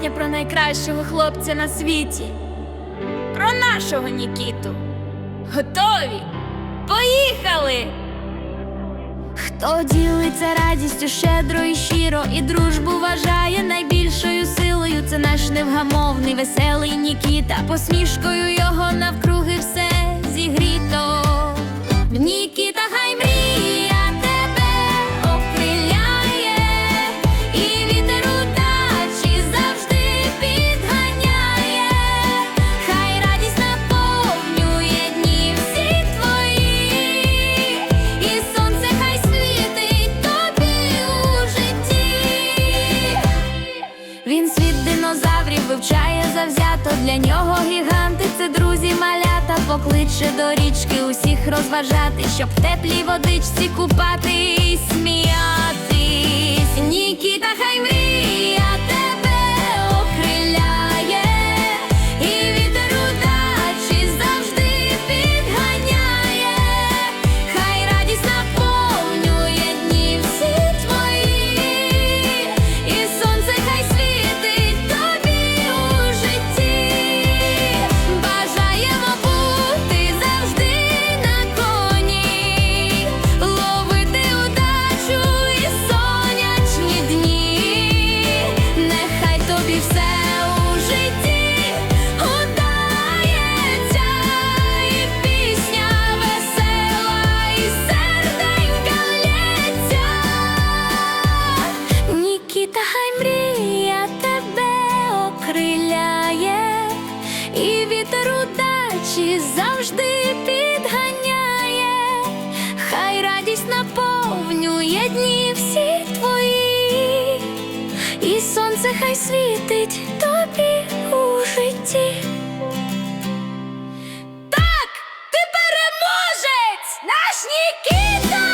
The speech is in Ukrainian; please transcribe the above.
пісня про найкращого хлопця на світі. Про нашого Нікіту. Готові? Поїхали! Хто ділиться радістю щедро і щиро, і дружбу вважає найбільшою силою. Це наш невгамовний, веселий Нікіта. Посмішкою його навкруги все зігріто. Нікіта, вивчає завзято. Для нього гіганти це друзі малята. Покличе до річки усіх розважати, щоб в теплій водичці купатись, удачі завжди підганяє, хай радість наповнює дні всі твої, і сонце хай світить тобі у житті. Так, ти переможець, наш Нікіта!